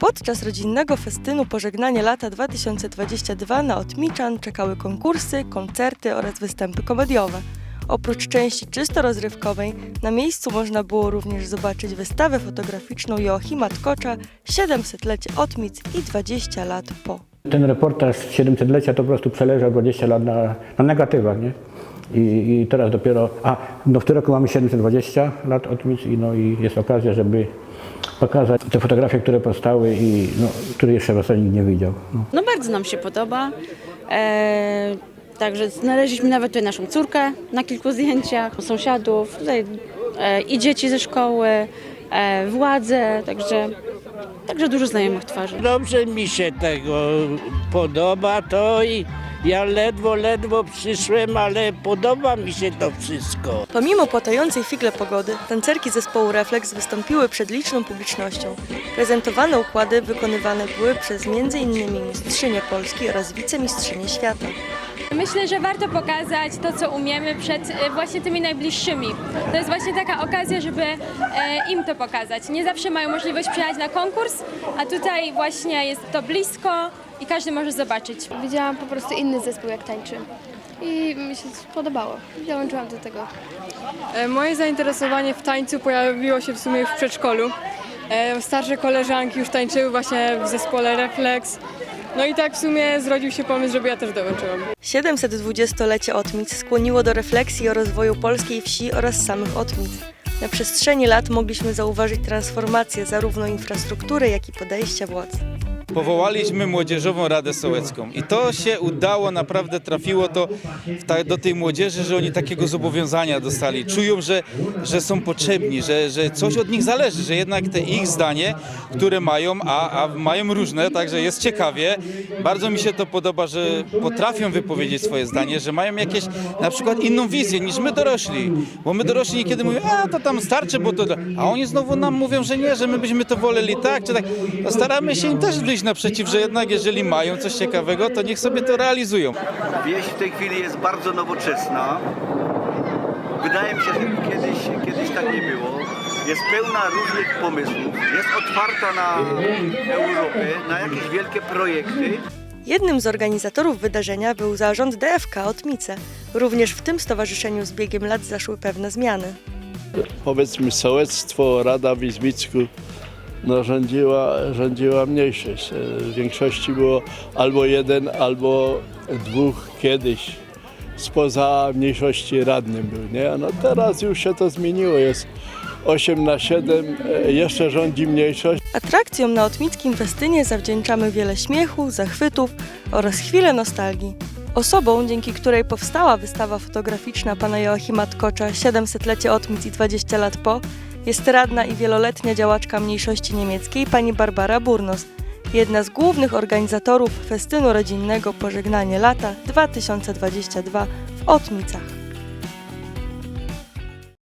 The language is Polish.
Podczas rodzinnego festynu Pożegnanie lata 2022 na Otmiczan czekały konkursy, koncerty oraz występy komediowe. Oprócz części czysto rozrywkowej, na miejscu można było również zobaczyć wystawę fotograficzną Joachima Tkocza 700-lecie Otmic i 20 lat po. Ten reportaż z 700-lecia to po prostu przeleżał 20 lat na, na negatywach, nie? I, I teraz dopiero, a no w tym roku mamy 720 lat od Mic i, no, i jest okazja, żeby pokazać te fotografie, które powstały i no, które jeszcze w zasadzie nikt nie widział. No. No bardzo nam się podoba. E, także znaleźliśmy nawet tutaj naszą córkę na kilku zdjęciach, sąsiadów, tutaj, e, i dzieci ze szkoły, e, władze, także, także dużo znajomych twarzy. Dobrze mi się tego podoba to i ja ledwo, ledwo przyszłem, ale podoba mi się to wszystko. Pomimo płatającej figle pogody, tancerki zespołu Reflex wystąpiły przed liczną publicznością. Prezentowane układy wykonywane były przez m.in. mistrzynię Polski oraz wicemistrzynię świata. Myślę, że warto pokazać to, co umiemy przed e, właśnie tymi najbliższymi. To jest właśnie taka okazja, żeby e, im to pokazać. Nie zawsze mają możliwość przyjechać na konkurs, a tutaj właśnie jest to blisko i każdy może zobaczyć. Widziałam po prostu inny zespół jak tańczy. I mi się podobało. Dołączyłam do tego. E, Moje zainteresowanie w tańcu pojawiło się w sumie już w przedszkolu. Starsze koleżanki już tańczyły właśnie w zespole Reflex. No i tak w sumie zrodził się pomysł, żeby ja też dołączyłam. 720-lecie Otmic skłoniło do refleksji o rozwoju polskiej wsi oraz samych Otmic. Na przestrzeni lat mogliśmy zauważyć transformację zarówno infrastruktury, jak i podejścia władz. Powołaliśmy Młodzieżową Radę Sołecką i to się udało, naprawdę trafiło to ta, do tej młodzieży, że oni takiego zobowiązania dostali. Czują, że, że są potrzebni, że, że coś od nich zależy, że jednak te ich zdanie, które mają, a, a mają różne, także jest ciekawie. Bardzo mi się to podoba, że potrafią wypowiedzieć swoje zdanie, że mają jakieś na przykład inną wizję niż my dorośli. Bo my dorośli niekiedy mówią, a to tam starczy, bo to... A oni znowu nam mówią, że nie, że my byśmy to woleli tak czy tak. No staramy się im też wyjść naprzeciw, że jednak jeżeli mają coś ciekawego, to niech sobie to realizują. Wieś w tej chwili jest bardzo nowoczesna. Wydaje mi się, że kiedyś, kiedyś tak nie było. Jest pełna różnych pomysłów, jest otwarta na Europę, na jakieś wielkie projekty. Jednym z organizatorów wydarzenia był zarząd DFK Otmice. Również w tym stowarzyszeniu z biegiem lat zaszły pewne zmiany. powiedzmy sołectwo, Rada w Izbicku no, rządziła, rządziła mniejszość. E, W większości było albo jeden, albo dwóch kiedyś. Spoza mniejszości radnym był, nie? No teraz już się to zmieniło, jest 8 na 7, e, jeszcze rządzi mniejszość. Atrakcjom na otmickim festynie zawdzięczamy wiele śmiechu, zachwytów oraz chwilę nostalgii. Osobą, dzięki której powstała wystawa fotograficzna pana Joachima Tkocza 700-lecie Otmic i 20 lat po, jest radna i wieloletnia działaczka mniejszości niemieckiej pani Barbara Burnos, jedna z głównych organizatorów festynu rodzinnego Pożegnanie lata 2022 w Otmicach.